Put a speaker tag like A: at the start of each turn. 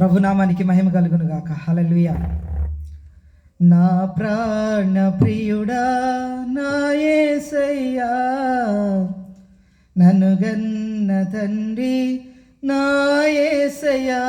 A: ప్రభునామానికి మహిమ కలుగును గాక. హలలుయ నా ప్రాణ ప్రియుడా నా ఏసయ్యా నన్ను గన్న తండ్రి నా ఏసయ్యా.